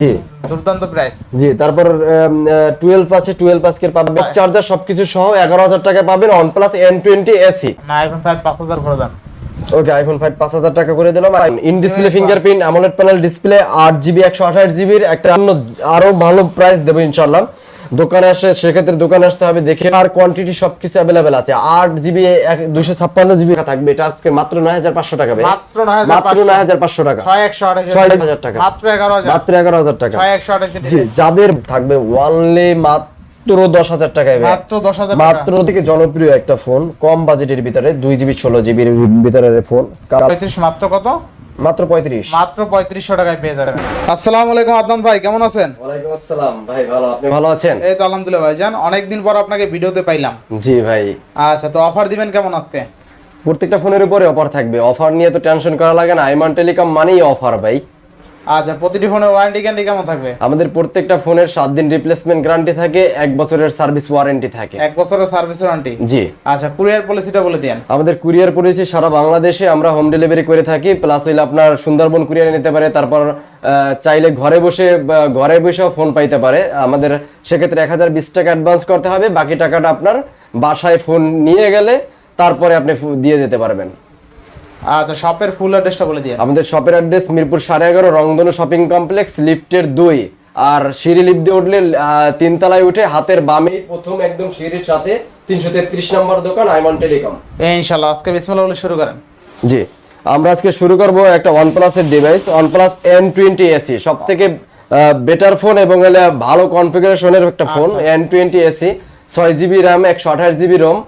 জি। দুর্দান্ত প্রাইস জি তারপর টুয়েলভ আছে টুয়েলভ আজকের পাবেন। চার্জার সবকিছু সহ এগারো হাজার টাকায় পাবেন। না আইফোন করে দেন। ওকে আইফোন ফাইভ পাঁচ হাজার টাকা করে দিলাম। In display fingerprint AMOLED panel display আট জিবি একশো আঠাশ জিবির একটা অন্য আরও ভালো প্রাইস দেবো ইনশাল্লাহ দোকানে আসে সেক্ষেত্রে দোকানে আসতে হবে দেখে আর কোয়ান্টিটি সবকিছু অ্যাভেলেবেল আছে। আট জিবি দুশো ছাপ্পান্ন জিবি থাকবে। এটা আজকে মাত্র নয় হাজার পাঁচশো টাকা মাত্র নয় হাজার পাঁচশো। টাকা। ছয় হাজার। টাকা। মাত্র এগারো হাজার। টাকা। জি যাদের থাকবে ওয়ানলি মাত্র দশ হাজার টাকায় মাত্র দশ হাজার মাত্র থেকে জনপ্রিয় একটা ফোন কম বাজেটের ভিতরে দুই জিবি ষোলো জিবির ভিতরে ফোন মাত্র কত? মাত্র পঁয়ত্রিশ। মাত্র পঁয়ত্রিশশো টাকায় পেয়ে যাবেন। আসসালামু আলাইকুম আদনান ভাই কেমন আছেন? ওয়ালাইকুম আসসালাম। ভাই ভালো আপনি ভালো আছেন? এই তো আলহামদুলিল্লাহ ভাইজান অনেকদিন পর আপনাকে ভিডিওতে পাইলাম। জি ভাই। আচ্ছা তো অফার দিবেন কেমন আজকে? প্রত্যেকটা ফোনের উপরে অফার থাকবে। অফার নিয়ে তো টেনশন করা লাগে না। আইমান টেলিকম মানেই অফার ভাই। আচ্ছা প্রতিটি ফোনের ওয়ারেন্টি গ্যারান্টি কেমন থাকবে? আমাদের প্রত্যেকটা ফোনের সাত দিন রিপ্লেসমেন্ট গ্যারান্টি থাকে এক বছরের সার্ভিস ওয়ারেন্টি থাকে। এক বছরের সার্ভিস ওয়ারেন্টি জি। আচ্ছা কুরিয়ার পলিসিটা বলে দিন আমাদের কুরিয়ার পলিসি সারা বাংলাদেশে আমরা হোম ডেলিভারি করে থাকি প্লাস হইলে আপনার সুন্দরবন কুরিয়ারে নিতে পারে তারপর চাইলে ঘরে বসে ঘরে বসেও ফোন পাইতে পারে। আমাদের সেক্ষেত্রে এক হাজার বিশ টাকা অ্যাডভান্স করতে হবে বাকি টাকাটা আপনার বাসায় ফোন নিয়ে গেলে তারপরে আপনি দিয়ে দিতে পারবেন। আচ্ছা শপের ফুল অ্যাড্রেসটা বলে দিন আমাদের শপের অ্যাড্রেস মিরপুর সাড়ে এগারো রংধনু শপিং কমপ্লেক্স লিফটের দুই। আর সিঁড়ি লিফট দিয়ে উঠলে তিনতলায় উঠে হাতের বামে প্রথম একদম সিঁড়ির সাথে তিনশো তেত্রিশ নম্বর দোকান আইমন টেলিকম। ইনশাল্লাহ আজকে বিসমিল্লাহ বলে শুরু করেন। জি আমরা আজকে শুরু করব একটা OnePlus এর ডিভাইস OnePlus N20 SE সব থেকে বেটার ফোন এবং ভালো কনফিগারেশনের একটা ফোন N20 SE ছয় জিবি র্যাম একশো আঠাশ জিবি রোম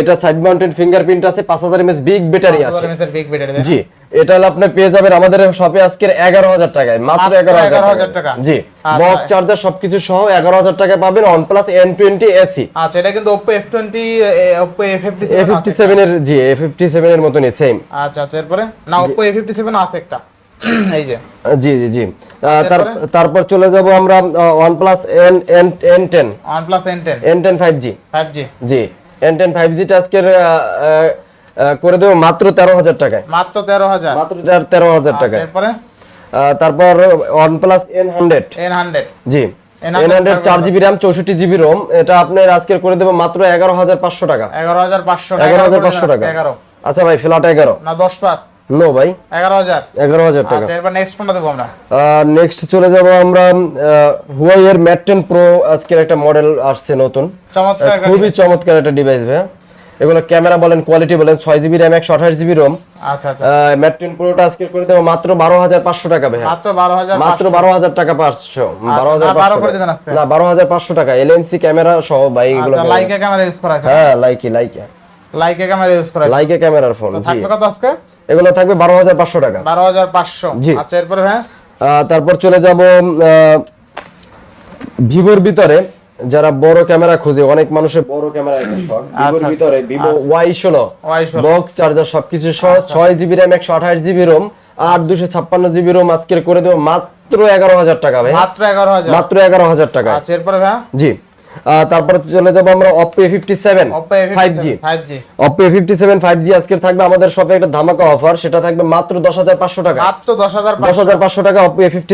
এটা সাইড মাউন্টেড ফিঙ্গারপ্রিন্ট আছে পাঁচ হাজার এমএস বিগ ব্যাটারি আছে। জি এটা হলো আপনি পেয়ে যাবেন আমাদের শপে আজকের এগারো হাজার টাকায় মাত্র এগারো হাজার 11,000 টাকা। জি। বক্স চার্জার সবকিছু সহ এগারো হাজার টাকায় পাবেন OnePlus N20 SE আচ্ছা এটা কিন্তু Oppo F20 Oppo A57 A fifty সেভেনের জি এ ফিফটি সেভেনের মতনই সেম আচ্ছা আচ্ছা এরপরে? না Oppo A57 আছে একটা। এই যে। জি জি জি। তারপরে? চলে যাব আমরা OnePlus N N N10 OnePlus N10 N10 5G 5G জি N10 5G টা আজকের আহ, আহ, আহ, করে দেবো মাত্র তেরো হাজার টাকায়। মাত্র 13000 মাত্র তেরো হাজার তারপরে টাকায়। এরপরে? আহ, তারপর OnePlus N100 N100 জি। N100 N100 চার জিবি র্যাম চৌষট্টি জিবি রোম এটা আপনার আজকের করে দেবো মাত্র এগারো হাজার পাঁচশো টাকা। 11500 এগারো হাজার পাঁচশো টাকা। 11 আচ্ছা ভাই ফ্ল্যাট এগারো। না 10 পাস নো ভাই। 11000 এগারো হাজার টাকা। আচ্ছা এরপর নেক্সট কোনটা দেবো আমরা? নেক্সট চলে যাব আমরা হুয়াই এর ম্যাট টেন প্রো আজকের একটা মডেল আসছে নতুন। চমৎকার খুবই চমৎকার একটা ডিভাইস ভাই এগুলো ক্যামেরা বলেন কোয়ালিটি বলেন ছয় জিবি র্যাম একশো আঠাশ জিবি রোম আচ্ছা আচ্ছা। ম্যাট টেন প্রোটা আজকের করে দেবো মাত্র বারো হাজার পাঁচশো টাকা ভাই মাত্র 12000 মাত্র বারো হাজার টাকা পাঁচশো। বারো হাজার না, 12 করে দিবেন আজকে। না বারো হাজার পাঁচশো টাকা। এলএমসি ক্যামেরা সহ ভাই এগুলো আচ্ছা হ্যাঁ লাইকি লাইকি লাইকা ক্যামেরা ইউজ করা লাইকে ক্যামেরার ফোন জি। কত আজকে? এগুলো থাকবে বারো হাজার পাঁচশো টাকা। 12500 জি। আচ্ছা এরপরে হ্যাঁ তারপর চলে যাব ভিভোর ভিতরে। যারা বড় ক্যামেরা খুঁজে অনেক মানুষের বড় ক্যামেরা একটা শখ ভিভোর আচ্ছা, ভিতরে ভিভো ওয়াই ষোলো। ওয়াই ষোলো। বক্স চার্জার সবকিছু সহ ছয় জিবি র্যাম একশো আঠাশ জিবি রোম আর দুশো ছাপ্পান্ন জিবি রোম আজকের করে দেবো মাত্র এগারো হাজার টাকা ভাই। মাত্র 11000 মাত্র এগারো হাজার টাকা আচ্ছা এরপরে জি। তারপরে চলে যাব আমরা Oppo A57 five G 5G Oppo fifty seven five G আজকের থাকবে আমাদের শপে একটা ধামাকা অফার সেটা থাকবে মাত্র দশ হাজার পাঁচশো টাকা। মাত্র 10500 দশ হাজার পাঁচশো টাকা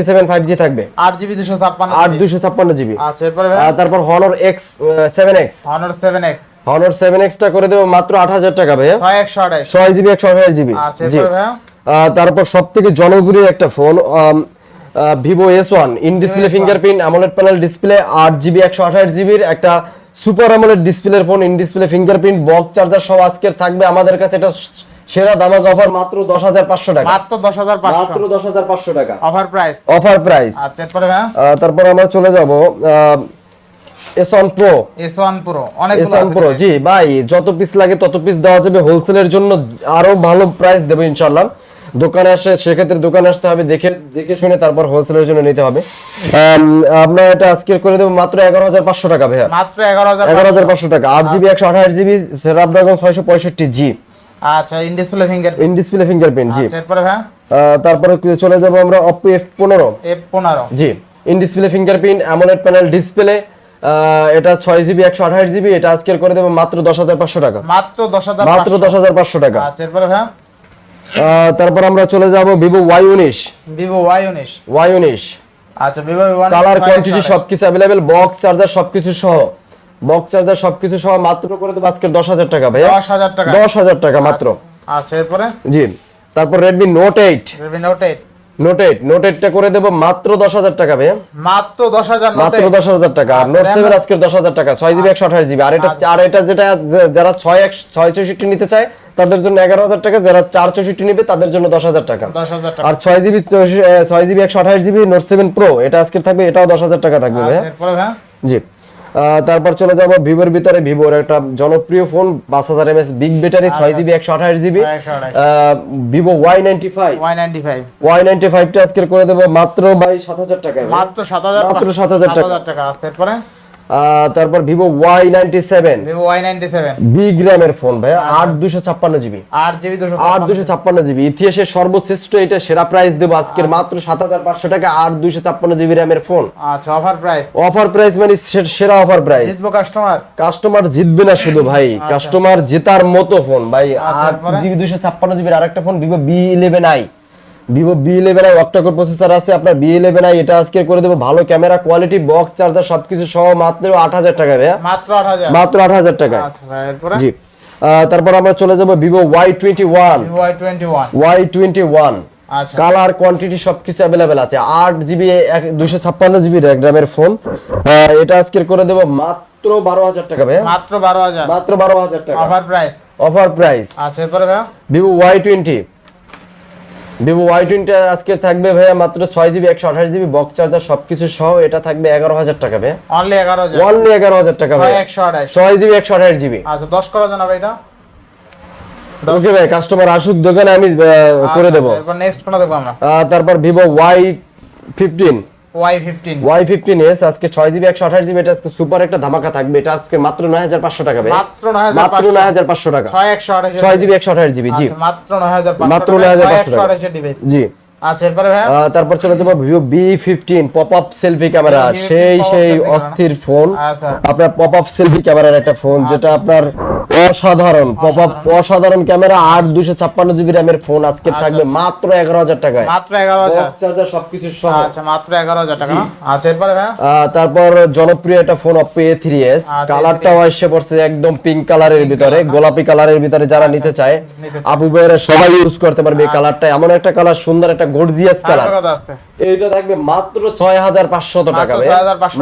সেভেন ফাইভ জি থাকবে। 8GB 256 আর দুশো ছাপ্পান্ন জিবি। আচ্ছা এরপরে তারপর X seven X Honor 7X Honor seven extra করে দেবো মাত্র আট হাজার টাকা ভাইয়া। 6128 ছয় জিবি একশো আঠাশ জিবি। আচ্ছা এরপরে তারপর সব থেকে জনপ্রিয় একটা phone Vivo S one in display S1 fingerprint AMOLED panel display আট জিবি একশো আঠাশ জিবির একটা সুপার অ্যামোলেড ডিসপ্লের phone in display fingerprint box charger সব আজকের থাকবে। আমাদের কাছে এটা সেরা দামাক অফার মাত্র দশ হাজার পাঁচশো টাকা। মাত্র 10500 মাত্র দশ হাজার পাঁচশো টাকা। অফার প্রাইস অফার প্রাইস তারপর আমরা চলে যাব S one pro S1 Pro S অনেকগুলো ওয়ান প্রো জি ভাই যত পিস লাগে তত পিস দেওয়া যাবে। হোলসেলের জন্য আরও ভালো প্রাইস দেবো ইনশাল্লাহ দোকানে আসে সেক্ষেত্রে দোকানে আসতে হবে দেখে দেখে শুনে তারপর হোলসেলের জন্য নিতে হবে। আম, আমরা এটা আজকের করে দেবো মাত্র এগারো হাজার পাঁচশো টাকা ভাইয়া। মাত্র 11000 এগারো হাজার পাঁচশো টাকা আট জিবি একশো আঠাশ জিবি স্ন্যাপড্রাগন ছয়শো পঁয়ষট্টি জি। আচ্ছা in display finger in display fingerprint জি। আচ্ছা এরপরে আহ, তারপরে চলে যাব আমরা অপো এফ পনেরো। F15 G in display fingerprint AMOLED panel display এটা ছয় জিবি একশো আঠাশ জিবি এটা আজকের করে দেবো মাত্র দশ হাজার পাঁচশো টাকা। মাত্র 10500 মাত্র দশ হাজার পাঁচশো টাকা। তারপর আমরা চলে যাব ভিভো ওয়াই উনিশ। Vivo Y19 ওয়াই উনিশ। আচ্ছা ভিভো কালার কোয়ান্টিটি সবকিছু অ্যাভেলেবেল বক্স চার্জার সবকিছু সহ। বক্স চার্জার সবকিছু সহ মাত্র করে দেবো আজকে দশ হাজার টাকা ভাই দশ হাজার টাকা। দশ হাজার টাকা মাত্র। আচ্ছা এরপরে? জি। তারপর Redmi Note eight Redmi Note eight Note eight Note এইটটা করে দেবো মাত্র দশ হাজার টাকা ভাইয়া। মাত্র দশ হাজার মাত্র দশ হাজার টাকা। আর নোট সেভেন আজকে দশ হাজার টাকা ছয় জিবি একশো আঠাশ জিবি আর এটা আর এটা যেটা যারা ছয় এক ছয় চৌষট্টি নিতে চায় তাদের জন্য এগারো হাজার টাকা যারা চার চৌষট্টি নিবে তাদের জন্য দশ হাজার টাকা। হাজার টাকা। আর ছয় জিবি ছয় জিবি একশো আঠাশ জিবি নোট সেভেন প্রো এটা আজকে থাকবে এটাও দশ হাজার টাকা থাকবে আচ্ছা, জি। তারপর চলে যাব ভিভোর ভিতরে। ভিভোর একটা জনপ্রিয় ফোন পাঁচ হাজার এম এস বিগ ব্যাটারি ছয় জিবি একশো আঠাশ GB. Vivo Y ninety five Y ninety five Y ninety ফাইভটা আজকে করে দেবো মাত্র বাই সাত হাজার টাকায় মাত্র সাত হাজার মাত্র 7,000 টাকা। টাকা আছে এরপরে? তারপর Vivo Y ninety seven Vivo Y ninety seven big র্যামের ফোন ভাই আট দুশো ছাপ্পান্ন জিবি আট জিবি দুশো আট দুশো ছাপ্পান্ন জিবি ইতিহাসের সর্বশ্রেষ্ঠ এটা সেরা প্রাইস দেবো আজকের মাত্র সাত হাজার পাঁচশো টাকা আট দুশো ছাপ্পান্ন জিবি র্যামের ফোন আচ্ছা অফার প্রাইস অফার প্রাইস মানে সেরা অফার প্রাইস জিতবো কাস্টমার কাস্টমার জিতবে না শুধু ভাই। কাস্টমার জেতার মতো ফোন ভাই। আচ্ছা, আট? জিবি দুশো ছাপ্পান্ন জিবির আরেকটা phone Vivo B eleven I Vivo B eleven I octacore processor আছে আপনার বি ইলেভেন আই এটা আজকে করে দেবো। ভালো ক্যামেরা কোয়ালিটি বক্স চার্জার সবকিছু সহ মাত্র আট হাজার টাকা ভাইয়া। মাত্র আট হাজার? মাত্র আট হাজার টাকা। আচ্ছা ভাই জি। তারপর আমরা চলে যাব Vivo Y twenty one Y twenty one Y twenty one colour quantity সবকিছু অ্যাভেলেবেল আছে। আট জিবি দুশো ছাপ্পান্ন জিবি র্যামের ফোন এটা আজকে করে দেবো মাত্র বারো হাজার টাকা ভাইয়া। মাত্র বারো হাজার। মাত্র বারো হাজার টাকা। অফার প্রাইস অফার প্রাইস আচ্ছা এরপরে ভাই Vivo Y twenty Vivo Y twenty আজকে থাকবে ভাইয়া মাত্র ছয় জিবি একশো আঠাশ জিবি বক্স চার্জার সবকিছু সহ এটা থাকবে এগারো হাজার টাকা ভাই অনলি এগারো হাজার। অনলি এগারো হাজার টাকা ভাই একশো আঠাশ। ছয় জিবি একশো আঠাশ জিবি আচ্ছা দশ করা জানা ভাই দা ওকে ভাই কাস্টমার আসুক দোকানে আমি করে দেবো। আচ্ছা, নেক্সট কোনটা দেখব আমরা। তারপর Vivo Y fifteen Y fifteen Y fifteen S আজকে ছয় জিবি একশো আঠাশ জিবি এটা আজকে সুপার একটা ধামাকা থাকবে। এটা আজকে মাত্র নয় হাজার পাঁচশো টাকা ভাই। মাত্র নয় হাজার মাত্র নয় হাজার পাঁচশো টাকা। ছয় একশো আঠাশ ছয় জিবি একশো আঠাশ জিবি জি। আচ্ছা, মাত্র নয় হাজার মাত্র 9,500 টাকা। ডিভাইস জি। আচ্ছা এরপরে ভাই? আহ, তারপর চলে যাব Vivo B fifteen pop up selfie camera সেই সেই অস্থির ফোন আচ্ছা। আপনার পপ আপ সেলফি ক্যামেরার একটা ফোন যেটা আপনার অসাধারণ। পপ আপ অসাধারণ ক্যামেরা আট দুশো ছাপ্পান্ন জিবি র্যামের ফোন। আজকে থাকবে মাত্র এগারো হাজার টাকায়। মাত্র এগারো হাজার। সবকিছু সহ। আচ্ছা মাত্র এগারো হাজার টাকা আচ্ছা এরপরে ভাই তারপর জনপ্রিয় একটা phone Oppo A three S আচ্ছা, কালারটাও এসে পড়ছে একদম পিঙ্ক কালারের ভিতরে গোলাপি কালারের ভিতরে যারা নিতে চায় আপু ভাইয়েরা সবাই ইউজ করতে পারবে এই কালারটা এমন একটা কালার সুন্দর একটা গর্জিয়াস কালার এইটা থাকবে মাত্র ছয় হাজার পাঁচশো টাকা।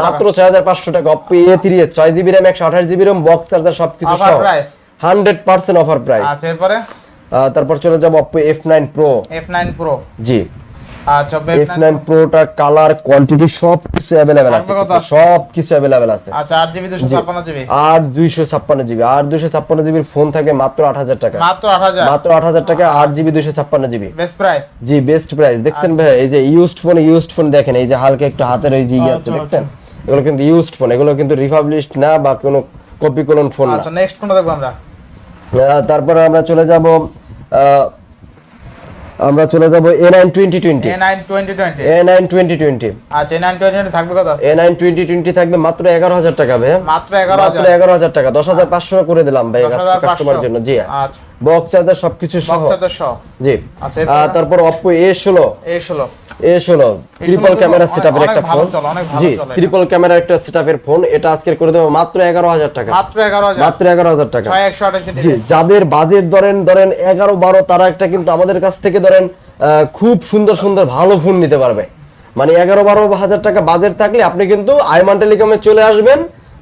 মাত্র ছয় হাজার পাঁচশো টাকা অপো এ থ্রি এস ছয় জিবি র্যাম একশো আঠাশ জিবি র্যাম বক্স চার্জার সবকিছু সহ। Hundred percent offer price. আচ্ছা এরপরে? তারপর চলে যাব Oppo F nine pro F nine pro জি। আচ্ছা এফ নাইন প্রোটা কালার কোয়ান্টিটি সব কিছু অ্যাভেলেবেল আছে সব কিছু অ্যাভেলেবেল আছে। আচ্ছা আট জিবি দুশো ছাপ্পান্ন জিবি? আর দুইশো ছাপ্পান্ন জিবি। ছাপ্পান্ন জিবির ফোন থাকে মাত্র আট হাজার টাকা। মাত্র আট হাজার? মাত্র আট হাজার টাকা আট জিবি দুইশো ছাপ্পান্ন জিবি। বেস্ট প্রাইস জি বেস্ট প্রাইস দেখছেন ভাই এই যে ইউজড ফোন ইউজড ফোন দেখেন এই যে হালকা একটু হাতের ওই যে ইয়ে আছে দেখছেন? এগুলো কিন্তু ইউজড ফোন এগুলো কিন্তু রিপাবলিশড না বা কোনো কপি কোন ফোন না। আচ্ছা নেক্সট কোনটা দেখব আমরা। তারপরে আমরা চলে যাব আমরা চলে যাব A nine twenty twenty A nine twenty twenty A nine twenty twenty আচ্ছা এ নাইন টোয়েন্টি থাকবে কত এ নাইন টোয়েন্টি টোয়েন্টি থাকবে মাত্র এগারো হাজার টাকা ভাই মাত্র এগারো মাত্র এগারো হাজার টাকা দশ হাজার পাঁচশো করে দিলাম ভাই কাস্টমার জন্য জি। আচ্ছা। বক্স চার্জার সবকিছু সহ। জি। আচ্ছা, তারপর অপো এ ষোলো। এ ষোলো ট্রিপল ক্যামেরা সেটআপের একটা ফোন জি ট্রিপল ক্যামেরা একটা সেটআপের ফোন এটা আজকে করে দেবো মাত্র এগারো হাজার টাকা। মাত্র এগারো হাজার। টাকা। জি যাদের বাজেট ধরেন ধরেন এগারো বারো তারা একটা কিন্তু আমাদের কাছ থেকে ধরেন আহ, খুব সুন্দর সুন্দর ভালো ফোন নিতে পারবে। মানে এগারো বারো হাজার টাকা বাজেট থাকলে আপনি কিন্তু আইমান টেলিকমে চলে আসবেন।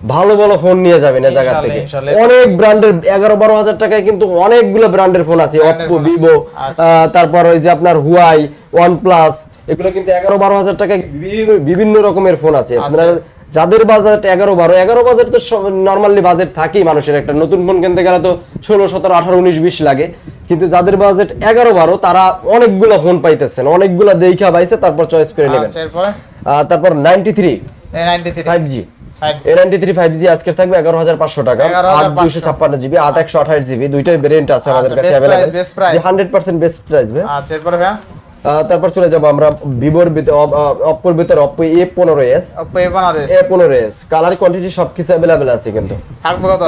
ভালো ভালো ফোন নিয়ে যাবেন এই জায়গা থেকে। অনেক ব্র্যান্ডের এগারো বারো হাজার টাকায় কিন্তু অনেকগুলো ব্র্যান্ডের ফোন আছে অপো ভিভো আচ্ছা। তারপর ওই যে আপনার হুয়াই ওয়ান প্লাস এগুলো কিন্তু এগারো বারো হাজার টাকায় বিভি- বিভিন্ন রকমের ফোন আছে। আচ্ছা। আপনারা যাদের বাজেট এগারো বারো এগারো বাজেট তো নর্মালি বাজেট থাকেই মানুষের। একটা নতুন ফোন কিনতে গেলে তো ষোলো সতেরো আঠারো উনিশ বিশ লাগে। কিন্তু যাদের বাজেট এগারো বারো তারা অনেকগুলো ফোন পাইতেছেন। অনেকগুলো দেখা পাইছে তারপর চয়েস করে নেবেন। আচ্ছা আহ, তারপর ninety three five G A ninety three five G আজকে থাকবে এগারো হাজার পাঁচশো টাকা। আট দুইশো ছাপ্পান্ন জিবি আট একশো আঠাশ জিবি দুইটাই ভেরিয়েন্ট আছে আমাদের আচ্ছা, কাছে অ্যাভেলেবেল best price। যে হান্ড্রেড পার্সেন্ট বেস্ট প্রাইস আচ্ছা এরপরে তারপর চলে যাব আমরা ভিভোর অপ্পোর ভিতরে অপ্পো এ পনেরো এস এ পনেরো এস কালার কোয়ান্টিটি সবকিছু অ্যাভেলেবেল আছে কিন্তু।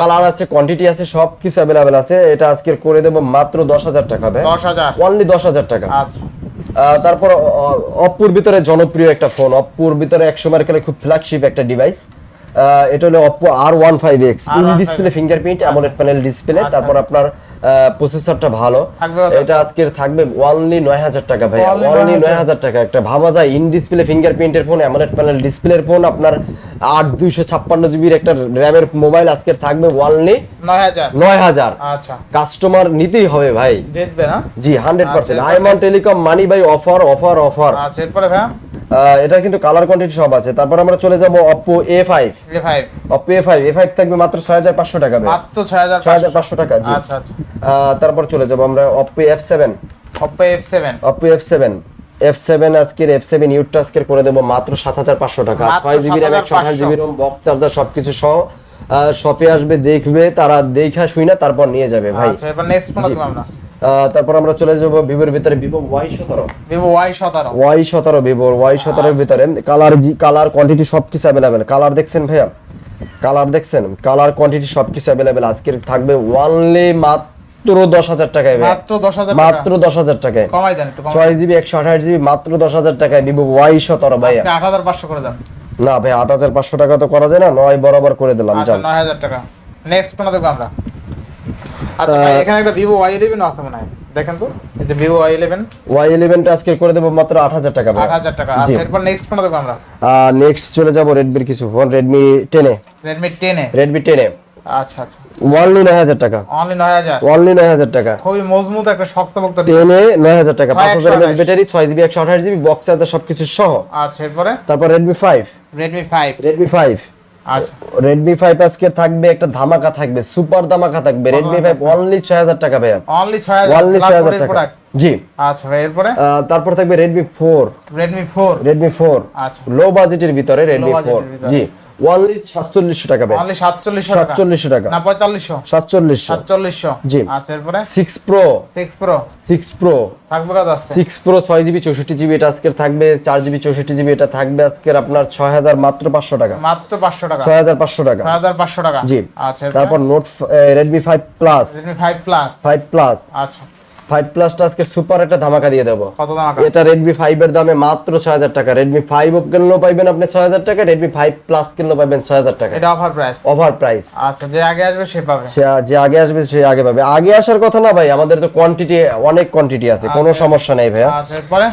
কালার আছে কোয়ান্টিটি আছে সবকিছু অ্যাভেলেবেল আছে। এটা আজকে করে দেবো মাত্র দশ হাজার টাকা অনলি দশ হাজার। টাকা। আচ্ছা। তারপর অপ্পুর ভিতরে জনপ্রিয় একটা ফোন অপ্পুর ভিতরে মার্কেলে খুব ফ্ল্যাগশিপ একটা ডিভাইস এটা হলো Oppo R one five X in display fingerprint AMOLED panel display আচ্ছা। তারপর আপনার প্রসেসরটা ভালো। এটা আজকের থাকবে অনলি নয় হাজার টাকা ভাই অনলি 9,000 নয় হাজার টাকা। একটা ভাবা যায় ইন ডিসপ্লে ফিঙ্গারপ্রিন্টের ফোন অ্যামোলেড প্যানেল ডিসপ্লের ফোন আপনার আট দুইশো ছাপ্পান্ন জিবির একটা র্যামের মোবাইল আজকের থাকবে অনলি নয় হাজার। আচ্ছা। কাস্টমার নিতেই হবে ভাই। জিতবে না? জি হান্ড্রেড পার্সেন্ট আচ্ছা, Aimon telecom money buy offer offer offer আচ্ছা এরপরে ভাইয়া? এটা কিন্তু কালার কোয়ান্টিটি সব আছে। তারপর আমরা চলে যাব five Oppo A five A five থাকবে মাত্র ছয় হাজার পাঁচশো টাকা ভাই। মাত্র ছয় হাজার ছয় হাজার পাঁচশো টাকা জি। আচ্ছা আচ্ছা। তারপর চলে যাব আমরা F seven Oppo F seven F seven আজকের এফ সেভেন ইউটটা আজকের করে দেবো মাত্র সাত হাজার পাঁচশো টাকা। মাত্র ছয় জিবি র্যাম একশো আঠাশ 7,500 জিবি রোম বক্স চার্জার সবকিছু সহ শপে আসবে দেখবে তারা দেখা শুই না তারপর নিয়ে যাবে ভাই। আচ্ছা এরপর নেক্সট জি। আমরা। তারপর আমরা চলে যাব ভিভোর ভিতরে ভিভো ওয়াই সতেরো। ভিভো ওয়াই সতেরো। ওয়াই সতেরো ভিভোর ওয়াই সতেরোর ভিতরে। কালার জি কালার কোয়ান্টিটি সবকিছু অ্যাভেলেবেল কালার দেখছেন ভাইয়া? কালার দেখছেন? কালার কোয়ান্টিটি সবকিছু অ্যাভেলেবেল আজকের থাকবে ওয়ানলি মাত্র দশ হাজার টাকায় মাত্র দশ হাজার মাত্র দশ হাজার টাকায়। কমাই দেন ছয় জিবি একশো আঠাশ জিবি মাত্র দশ হাজার টাকায় ভিভো ওয়াই সতেরো ভাইয়া। আট হাজার পাঁচশো করে দেন। না ভাই আট হাজার পাঁচশো টাকা তো করা যায় না নয় বরাবর করে দিলাম আচ্ছা নয় হাজার টাকা। নেক্সট কোনটা দেখব আমরা। আচ্ছা ভাই এখানে একটা আছে মনে হয়। দেখেন তো এই যে আজকে করে দেবো মাত্র টাকা। আচ্ছা এরপর নেক্সট আমরা? নেক্সট চলে যাব কিছু ফোন টেনে আচ্ছা আচ্ছা। টাকা। অনলি খুবই মজবুত একটা শক্তপোক্ত হাজার টাকা ব্যাটারি বক্স চার্জার সবকিছু সহ। আচ্ছা এরপরে? তারপর Redmi five Redmi five Redmi five আচ্ছা রেডমি ফাইভ আজকে থাকবে একটা ধামাকা থাকবে সুপার ধামাকা থাকবে। রেডমি ফাইভ অনলি ছয় হাজার টাকা ভাইয়া। অনলি ছয় অনলি ছয় হাজার টাকা। জি। আচ্ছা ভাই এরপরে? তারপর থাকবে Redmi four Redmi four Redmi four আচ্ছা। লো বাজেটের ভিতরে রেডমি ফোর জি। ওয়ানলি সাতচল্লিশশো টাকা ভাই সাতচল্লিশশো সাতচল্লিশশো টাকা। না পঁয়তাল্লিশশো। সাতচল্লিশশো। সাতচল্লিশশো। জি। আচ্ছা এরপরে? Six pro six pro six pro থাকবে কত আজকে? সিক্স প্রো ছয় জিবি চৌষট্টি জিবি এটা আজকের থাকবে। চার জিবি চৌষট্টি জিবি এটা থাকবে আজকের আপনার ছয় হাজার মাত্র পাঁচশো টাকা। মাত্র পাঁচশো টাকা। ছয় হাজার পাঁচশো টাকা। ছয় হাজার পাঁচশো টাকা। জি। আচ্ছা তারপর note Redmi five plus Redmi five plus five plus আচ্ছা। ফাইভ প্লাসটা আজকে সুপার একটা ধামাকা দিয়ে দেবো? এটা রেডমি ফাইভ এর দামে মাত্র ছয় হাজার টাকা রেডমি ফাইভ কিনলেও পাইবেন আপনি ছয় হাজার টাকা রেডমি ফাইভ প্লাস কিনলেও পাইবেন ছয় হাজার টাকা। এটা অফার প্রাইস আচ্ছা যে আগে আসবে সে পাবে। সে যে আগে আসবে সে আগে পাবে। আগে আসার কথা না ভাই আমাদের তো কোয়ান্টিটি অনেক কোয়ান্টিটি আছে কোনো আচ্ছা। সমস্যা নেই ভাইয়া। আচ্ছা এরপরে?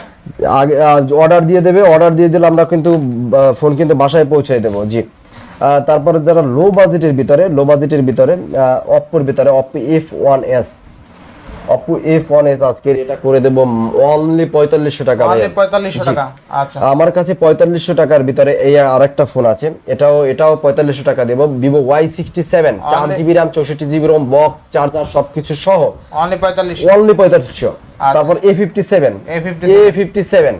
আগে অর্ডার দিয়ে দেবে অর্ডার দিয়ে দিলে আমরা কিন্তু ফোন কিন্তু বাসায় পৌঁছে দেবো জি। তারপরে যারা লো বাজেটের ভিতরে লো বাজেটের ভিতরে অপ্পোর ভিতরে Oppo F one S Oppo F one S আজকের এটা করে দেবো অনলি পঁয়তাল্লিশশো টাকা পঁয়তাল্লিশশো। টাকা আচ্ছা। আমার কাছে পঁয়তাল্লিশশো টাকার ভিতরে এই আরেকটা ফোন আছে। এটাও এটাও পঁয়তাল্লিশশো টাকা দেবো। ভিভো ওয়াই সিক্সটি সেভেন চার জিবি র্যাম চৌষট্টি জিবি রোম বক্স চার্জার সবকিছু সহ। অনলি পঁয়তাল্লিশ অনলি পঁয়তাল্লিশশো। তারপর A fifty seven A57 A fifty seven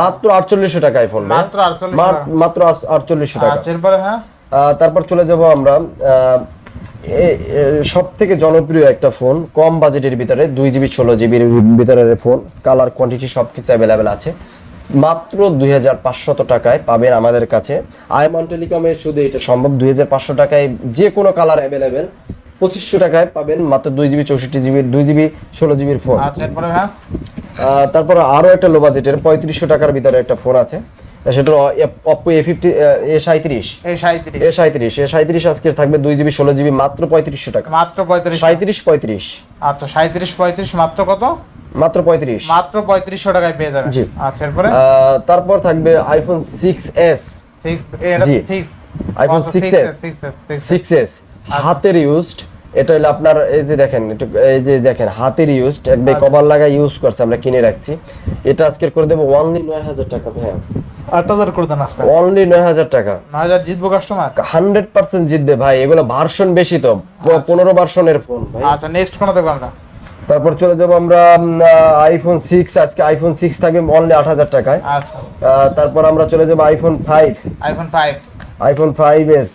মাত্র আটচল্লিশশো টাকায় ফোন মাত্র 48 টাকা। মাত্র আটচল্লিশশো টাকা। আচ্ছা এরপরে হ্যাঁ? তারপর চলে যাব আমরা সব থেকে জনপ্রিয় একটা ফোন কম বাজেটের ভিতরে দুই জিবি ষোলো জিবির ভিতরের ফোন কালার কোয়ান্টিটি সব কিছু অ্যাভেলেবেল আছে। মাত্র দুই হাজার পাঁচশত টাকায় পাবেন আমাদের কাছে। আয়মন টেলিকমে শুধু এটা সম্ভব দুই হাজার পাঁচশো টাকায় যে কোনো কালার অ্যাভেলেবেল পঁচিশশো টাকায় পাবেন মাত্র দুই জিবি চৌষট্টি জিবির দুই জিবি ষোলো জিবির ফোন তারপর আরও একটা লো বাজেটের পঁয়ত্রিশশো টাকার ভিতরে একটা ফোন আছে। সেটা অপ্পো এ ফিফটি এ সাঁত্রিশ এ সাঁত্রিশ এ সাঁত্রিশ আজকে থাকবে দুই জিবি ষোলো জিবি মাত্র পঁয়ত্রিশশো টাকা। মাত্র পঁয়ত্রিশ সাঁত্রিশ পঁয়ত্রিশ। আচ্ছা সাঁত্রিশ পঁয়ত্রিশ মাত্র কত? মাত্র পঁয়ত্রিশ। মাত্র পঁয়ত্রিশশো টাকায় পেয়ে যাবেন। জি। আচ্ছা এরপরে? তারপর থাকবে আইফোন সিক্স এস সিক্স জি। Six iPhone 6s six six six S হাতের ইউজড এটা হলো আপনার এই যে দেখেন একটু এই যে দেখেন হাতের ইউজড একবার আচ্ছা। কভার লাগা ইউজ করছে আমরা কিনে রাখছি। এটা আজকের করে দেবো অনলি নয় হাজার টাকা ভাইয়া। আট হাজার করে দেন আজকে। অনলি নয় হাজার টাকা। নয় হাজার জিতবো কাস্টমার হান্ড্রেড পার্সেন্ট জিতবে ভাই। এগুলো ভার্সন বেশি তো পনেরো ভার্সনের ফোন ভাই। আচ্ছা নেক্সট কোনো দেখব আমরা। তারপর চলে যাব আমরা আইফোন সিক্স আজকে আইফোন সিক্স থাকবে অনলি আট হাজার টাকায়। আচ্ছা। তারপর আমরা চলে যাব iPhone five iPhone five iPhone five S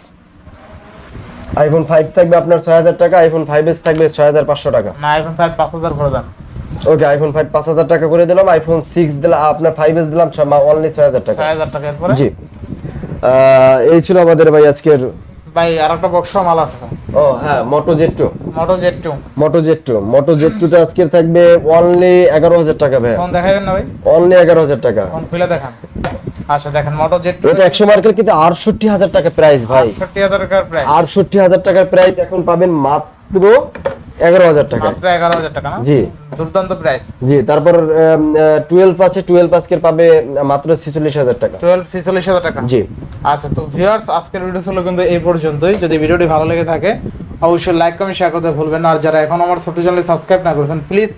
iPhone five থাকবে আপনার ছয় হাজার টাকা আইফোন ফাইভ এস থাকবে ছয় হাজার পাঁচশো টাকা। না আইফোন ফাইভ পাঁচ হাজার করে দেন। ওকে আইফোন ফাইভ পাঁচ হাজার টাকা করে দিলাম আইফোন সিক্স দিলাম আপনার ফাইভ এস দিলাম অনলি ছয় হাজার টাকা। ছয় হাজার টাকা জি। এই ছিল আমাদের ভাই আজকের ভাই আর একটা বক্স মাল আছে ও হ্যাঁ Moto Z two Moto Z two Moto Z two Moto Z টুটা আজকে থাকবে অনলি এগারো হাজার টাকা ভাই ফোন দেখাবেন না ভাই? অনলি এগারো হাজার টাকা। ফোন খুলে দেখান। আচ্ছা দেখেন মোটো জেড এটা একশো মার্কেট কিন্তু আটষট্টি হাজার টাকা প্রাইস ভাই। ষাটটি হাজার টাকার প্রাইস আটষট্টি হাজার টাকার প্রাইস এখন পাবেন মাত্র এগারো হাজার টাকা মাত্র এগারো হাজার টাকা না? জি। দুর্দান্ত প্রাইস জি তারপর টুয়েলভ আছে টুয়েলভ আজকের পাবে মাত্র ছিচল্লিশ হাজার টাকা। টুয়েলভ ছিচল্লিশ হাজার টাকা? জি। আচ্ছা তো ভিউয়ার্স আজকের ভিডিও ছিল কিন্তু এই পর্যন্তই। যদি ভিডিওটি ভালো লেগে থাকে অবশ্যই লাইক কমেন্ট শেয়ার করতে ভুলবেন না। আর যারা এখন আমার ছোট চ্যানেলে সাবস্ক্রাইব না করেছেন প্লিজ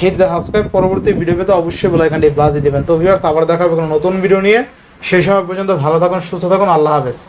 হিট দ্য সাবস্ক্রাইব পরবর্তী ভিডিও পেতে অবশ্যই বলে এখানে বাজিয়ে দিবেন। তো ভিউয়ার্স আবার দেখা হবে কোনো নতুন ভিডিও নিয়ে। সেই সময় পর্যন্ত ভালো থাকুন, সুস্থ থাকুন, আল্লাহ হাফেজ।